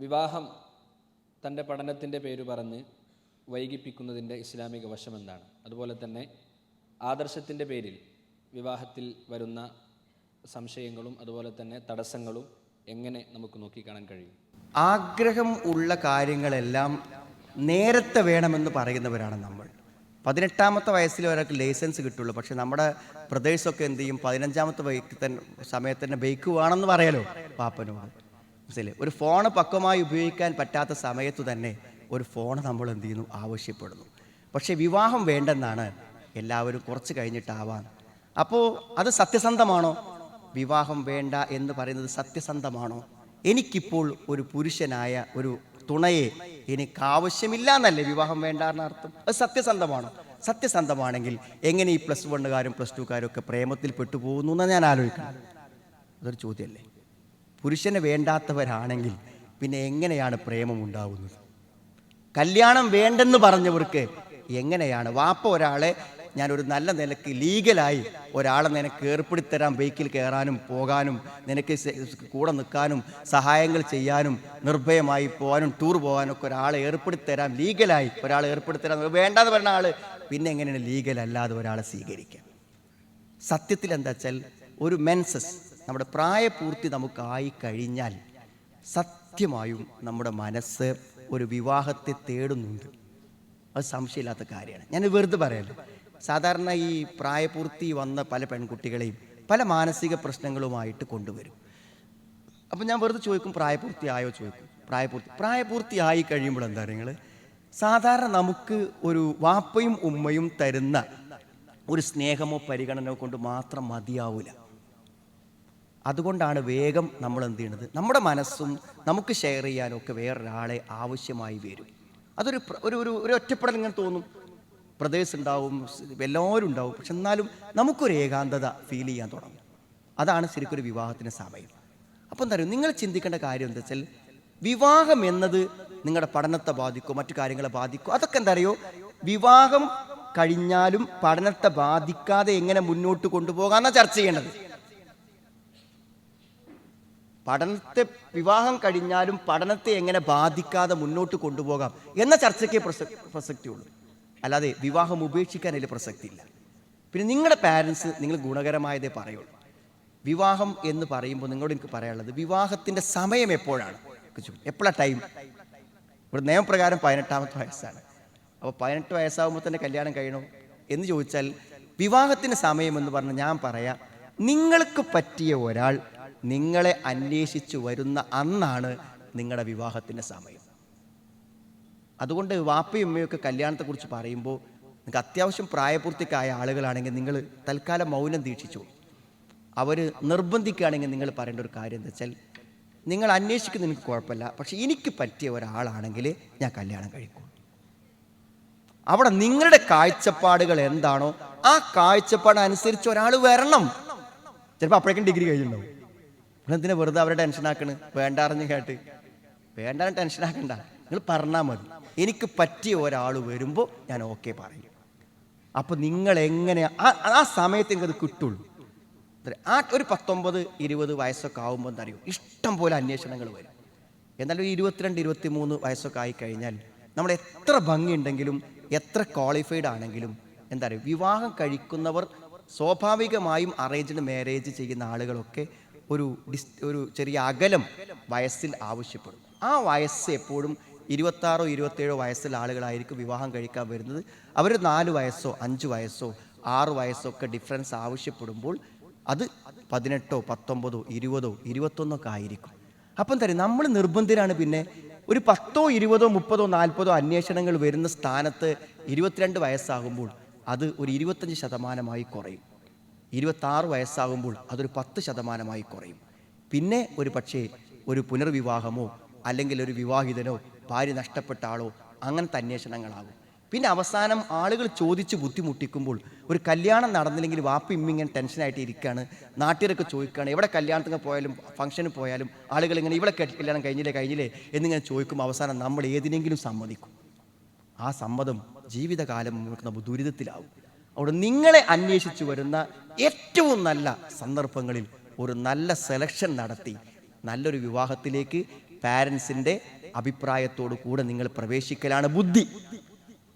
വിവാഹം തന്റെ പഠനത്തിന്റെ പേര് പറഞ്ഞ് വൈകിപ്പിക്കുന്നതിന്റെ ഇസ്ലാമിക വശം എന്താണ് അതുപോലെ തന്നെ ആദർശത്തിന്റെ പേരിൽ വിവാഹത്തിൽ വരുന്ന സംശയങ്ങളും അതുപോലെ തന്നെ തടസ്സങ്ങളും എങ്ങനെ നമുക്ക് നോക്കിക്കാണാൻ കഴിയും? ആഗ്രഹം ഉള്ള കാര്യങ്ങളെല്ലാം നേരത്തെ വേണമെന്ന് പറയുന്നവരാണ് നമ്മൾ. പതിനെട്ടാമത്തെ വയസ്സിൽ ഒരാൾക്ക് ലൈസൻസ് കിട്ടുള്ളൂ. പക്ഷെ നമ്മുടെ പ്രദേശമൊക്കെ എന്ത് ചെയ്യും? പതിനഞ്ചാമത്തെ ബൈക്ക് തന്നെ സമയത്ത് തന്നെ ബൈക്ക് വേണമെന്ന് പറയാലോ? പാപ്പനോട്. മനസ്സിലെ ഒരു ഫോണ് പക്വമായി ഉപയോഗിക്കാൻ പറ്റാത്ത സമയത്ത് തന്നെ ഒരു ഫോൺ നമ്മൾ എന്ത് ചെയ്യുന്നു? ആവശ്യപ്പെടുന്നു. പക്ഷേ വിവാഹം വേണ്ടെന്നാണ് എല്ലാവരും കുറച്ച് കഴിഞ്ഞിട്ടാവാൻ. അപ്പോൾ അത് സത്യസന്ധമാണോ? വിവാഹം വേണ്ട എന്ന് പറയുന്നത് സത്യസന്ധമാണോ? എനിക്കിപ്പോൾ ഒരു പുരുഷനായ ഒരു തുണയെ എനിക്ക് ആവശ്യമില്ല എന്നല്ലേ വിവാഹം വേണ്ട എന്നർത്ഥം അത് സത്യസന്ധമാണോ? സത്യസന്ധമാണെങ്കിൽ എങ്ങനെ ഈ പ്ലസ് വണ്ണുകാരും പ്ലസ് ടുക്കാരും ഒക്കെ പ്രേമത്തിൽ പെട്ടുപോകുന്നു എന്ന് ഞാൻ ആലോചിക്കുന്നു അതൊരു ചോദ്യമല്ലേ? പുരുഷനെ വേണ്ടാത്തവരാണെങ്കിൽ പിന്നെ എങ്ങനെയാണ് പ്രേമം ഉണ്ടാവുന്നത്? കല്യാണം വേണ്ടെന്ന് പറഞ്ഞവർക്ക് എങ്ങനെയാണ്? വാപ്പ ഒരാളെ ഞാൻ ഒരു നല്ല നിലയ്ക്ക് ലീഗലായി ഒരാളെ നിനക്ക് ഏർപ്പെടുത്തരാൻ ബൈക്കിൽ കയറാനും പോകാനും നിനക്ക് കൂടെ നിൽക്കാനും സഹായങ്ങൾ ചെയ്യാനും നിർഭയമായി പോകാനും ടൂർ പോകാനും ഒക്കെ ഒരാളെ ഏർപ്പെടുത്തരാൻ ലീഗലായി ഒരാളെ ഏർപ്പെടുത്തരാൻ വേണ്ടാന്ന് പറഞ്ഞ ആൾ പിന്നെ എങ്ങനെയാണ് ലീഗൽ അല്ലാതെ ഒരാളെ സ്വീകരിക്കുക സത്യത്തിൽ എന്താ വെച്ചാൽ ഒരു മെൻസസ് നമ്മുടെ പ്രായപൂർത്തി നമുക്കായി കഴിഞ്ഞാൽ സത്യമായും നമ്മുടെ മനസ്സ് ഒരു വിവാഹത്തെ തേടുന്നുണ്ട്. അത് സംശയമില്ലാത്ത കാര്യമാണ്. ഞാൻ വെറുതെ പറയാലോ സാധാരണ ഈ പ്രായപൂർത്തി വന്ന പല പെൺകുട്ടികളെയും പല മാനസിക പ്രശ്നങ്ങളുമായിട്ട് കൊണ്ടുവരും. അപ്പം ഞാൻ വെറുതെ ചോദിക്കും പ്രായപൂർത്തി ആയോ ചോദിക്കും. പ്രായപൂർത്തി. പ്രായപൂർത്തി ആയി കഴിയുമ്പോൾ എന്താ നിങ്ങൾ സാധാരണ നമുക്ക് ഒരു വാപ്പയും ഉമ്മയും തരുന്ന ഒരു സ്നേഹമോ പരിഗണനയോ കൊണ്ട് മാത്രം മതിയാവില്ല അതുകൊണ്ടാണ് വേഗം നമ്മൾ എന്ത് ചെയ്യുന്നത് നമ്മുടെ മനസ്സും നമുക്ക് ഷെയർ ചെയ്യാനൊക്കെ വേറൊരാളെ ആവശ്യമായി വരും. അതൊരു ഒരു ഒരു ഒരു ഒറ്റപ്പെടൽ ഇങ്ങനെ തോന്നും. ബ്രദേഴ്സ് ഉണ്ടാവും എല്ലാവരും ഉണ്ടാവും. പക്ഷെ എന്നാലും നമുക്കൊരു ഏകാന്തത ഫീൽ ചെയ്യാൻ തുടങ്ങും. അതാണ് ശരിക്കൊരു വിവാഹത്തിന് സമയം. അപ്പം എന്താ പറയുക നിങ്ങൾ ചിന്തിക്കേണ്ട കാര്യം എന്താ വെച്ചാൽ വിവാഹം എന്നത് നിങ്ങളുടെ പഠനത്തെ ബാധിക്കോ മറ്റു കാര്യങ്ങളെ ബാധിക്കോ അതൊക്കെ എന്താ അറിയോ? വിവാഹം കഴിഞ്ഞാലും പഠനത്തെ ബാധിക്കാതെ എങ്ങനെ മുന്നോട്ട് കൊണ്ടുപോകാമെന്നാണ് ചർച്ച ചെയ്യേണ്ടത്. പഠനത്തെ വിവാഹം കഴിഞ്ഞാലും പഠനത്തെ എങ്ങനെ ബാധിക്കാതെ മുന്നോട്ട് കൊണ്ടുപോകാം എന്ന ചർച്ചയ്ക്ക് പ്രസക്തി പ്രസക്തിയുള്ളൂ. അല്ലാതെ വിവാഹം ഉപേക്ഷിക്കാൻ അതിൽ പ്രസക്തിയില്ല. പിന്നെ നിങ്ങളുടെ പാരൻസ് നിങ്ങൾ ഗുണകരമായതേ പറയുള്ളൂ. വിവാഹം എന്ന് പറയുമ്പോൾ നിങ്ങളോട് എനിക്ക് പറയാനുള്ളത് വിവാഹത്തിന്റെ സമയം എപ്പോഴാണ്? എപ്പോഴാണ് ടൈം ഇവിടെ നിയമപ്രകാരം പതിനെട്ടാമത്തെ വയസ്സാണ്. അപ്പോൾ പതിനെട്ട് വയസ്സാകുമ്പോൾ തന്നെ കല്യാണം കഴിയണോ? എന്ന് ചോദിച്ചാൽ വിവാഹത്തിന്റെ സമയം എന്ന് പറഞ്ഞാൽ ഞാൻ പറയാം നിങ്ങൾക്ക് പറ്റിയ ഒരാൾ നിങ്ങളെ അന്വേഷിച്ചു വരുന്ന അന്നാണ് നിങ്ങളുടെ വിവാഹത്തിന്റെ സമയം. അതുകൊണ്ട് വാപ്പയും ഉമ്മയൊക്കെ കല്യാണത്തെക്കുറിച്ച് പറയുമ്പോൾ നിങ്ങൾക്ക് അത്യാവശ്യം പ്രായപൂർത്തിക്കായ ആളുകളാണെങ്കിൽ നിങ്ങൾ തൽക്കാലം മൗനം ദീക്ഷിച്ചു. അവർ നിർബന്ധിക്കുകയാണെങ്കിൽ നിങ്ങൾ പറയേണ്ട ഒരു കാര്യം എന്താ വെച്ചാൽ നിങ്ങൾ അന്വേഷിക്കുന്ന എനിക്ക് കുഴപ്പമില്ല. പക്ഷെ എനിക്ക് പറ്റിയ ഒരാളാണെങ്കിൽ ഞാൻ കല്യാണം കഴിക്കും. അവിടെ നിങ്ങളുടെ കാഴ്ചപ്പാടുകൾ എന്താണോ ആ കാഴ്ചപ്പാട് അനുസരിച്ച് ഒരാൾ വരണം. ചിലപ്പോൾ അപ്പോഴേക്കും ഡിഗ്രി കഴിഞ്ഞിട്ടുണ്ടാവും. എന്തിനാ വെറുതെ അവരെ ടെൻഷൻ ആക്കണ്? അറിഞ്ഞ് കേട്ട്. വേണ്ടാറ് ടെൻഷൻ ആക്കണ്ട. നിങ്ങൾ പറഞ്ഞാൽ മതി. എനിക്ക് പറ്റിയ ഒരാൾ വരുമ്പോൾ ഞാൻ ഓക്കെ പറയും. അപ്പോൾ നിങ്ങൾ എങ്ങനെ ആ ആ സമയത്ത് എനിക്കത് കിട്ടുള്ളൂ. ആ ഒരു പത്തൊമ്പത് ഇരുപത് വയസ്സൊക്കെ ആകുമ്പോൾ എന്താ അറിയോ? ഇഷ്ടം പോലെ അന്വേഷണങ്ങൾ വരും. എന്നാലും ഒരു ഇരുപത്തിരണ്ട് ഇരുപത്തി മൂന്ന് വയസ്സൊക്കെ ആയിക്കഴിഞ്ഞാൽ നമ്മൾ എത്ര ഭംഗിയുണ്ടെങ്കിലും എത്ര ക്വാളിഫൈഡ് ആണെങ്കിലും എന്താ പറയുക വിവാഹം കഴിക്കുന്നവർ സ്വാഭാവികമായും അറേഞ്ച്ഡ് മാരേജ് ചെയ്യുന്ന ആളുകളൊക്കെ ഒരു ഡിസ് ഒരു ചെറിയ അകലം വയസ്സിൽ ആവശ്യപ്പെടും. ആ വയസ്സ് എപ്പോഴും ഇരുപത്താറോ ഇരുപത്തേഴോ വയസ്സിൽ ആളുകളായിരിക്കും വിവാഹം കഴിക്കാൻ വരുന്നത്. അവർ നാല് വയസ്സോ അഞ്ച് വയസ്സോ ആറ് വയസ്സോ ഒക്കെ ഡിഫറൻസ് ആവശ്യപ്പെടുമ്പോൾ അത് പതിനെട്ടോ പത്തൊമ്പതോ ഇരുപതോ ഇരുപത്തൊന്നോ ഒക്കെ ആയിരിക്കും. അപ്പം തരും നമ്മൾ നിർബന്ധിതരാണ് പിന്നെ ഒരു പത്തോ ഇരുപതോ മുപ്പതോ നാൽപ്പതോ അന്വേഷണങ്ങൾ വരുന്ന സ്ഥാനത്ത് ഇരുപത്തിരണ്ട് വയസ്സാകുമ്പോൾ അത് ഒരു ഇരുപത്തഞ്ച് ശതമാനമായി കുറയും. ഇരുപത്താറ് വയസ്സാകുമ്പോൾ അതൊരു പത്ത് ശതമാനമായി കുറയും. പിന്നെ ഒരു പക്ഷേ ഒരു പുനർവിവാഹമോ അല്ലെങ്കിൽ ഒരു വിവാഹിതനോ ഭാര്യ നഷ്ടപ്പെട്ട ആളോ അങ്ങനത്തെ അന്വേഷണങ്ങളാകും. പിന്നെ അവസാനം ആളുകൾ ചോദിച്ച് ബുദ്ധിമുട്ടിക്കുമ്പോൾ ഒരു കല്യാണം നടന്നില്ലെങ്കിൽ വാപ്പ ഇമ്മിങ്ങനെ ടെൻഷനായിട്ട് ഇരിക്കുകയാണ്. നാട്ടുകാരൊക്കെ ചോദിക്കുകയാണ് എവിടെ കല്യാണത്തിന് പോയാലും ഫംഗ്ഷന് പോയാലും ആളുകൾ ഇങ്ങനെ ഇവിടെ കല്യാണം കഴിഞ്ഞില്ലേ കഴിഞ്ഞില്ലേ? എന്നിങ്ങനെ ചോദിക്കും അവസാനം നമ്മൾ ഏതിനെങ്കിലും സമ്മതിക്കും. ആ സമ്മതം ജീവിതകാലം നമുക്ക് ദുരിതത്തിലാവും. അവിടെ നിങ്ങളെ അന്വേഷിച്ചു വരുന്ന ഏറ്റവും നല്ല സന്ദർഭങ്ങളിൽ ഒരു നല്ല സെലക്ഷൻ നടത്തി നല്ലൊരു വിവാഹത്തിലേക്ക് പാരൻസിന്റെ അഭിപ്രായത്തോടു കൂടെ നിങ്ങൾ പ്രവേശിക്കലാണ് ബുദ്ധി.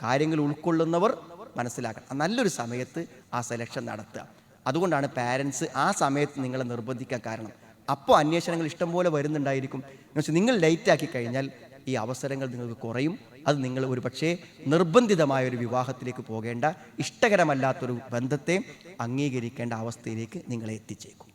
കാര്യങ്ങൾ ഉൾക്കൊള്ളുന്നവർ മനസ്സിലാക്കണം. നല്ലൊരു സമയത്ത് ആ സെലക്ഷൻ നടത്തുക. അതുകൊണ്ടാണ് പാരൻസ് ആ സമയത്ത് നിങ്ങളെ നിർബന്ധിക്കാൻ കാരണം. അപ്പോൾ അന്വേഷണങ്ങൾ ഇഷ്ടംപോലെ വരുന്നുണ്ടായിരിക്കും. എന്ന് വെച്ചാൽ നിങ്ങൾ ലേറ്റാക്കി കഴിഞ്ഞാൽ ഈ അവസരങ്ങൾ നിങ്ങൾക്ക് കുറയും. അത് നിങ്ങൾ ഒരു പക്ഷേ നിർബന്ധിതമായ ഒരു വിവാഹത്തിലേക്ക് പോകേണ്ട ഇഷ്ടകരമല്ലാത്തൊരു ബന്ധത്തെ അംഗീകരിക്കേണ്ട അവസ്ഥയിലേക്ക് നിങ്ങളെ എത്തിച്ചേക്കും.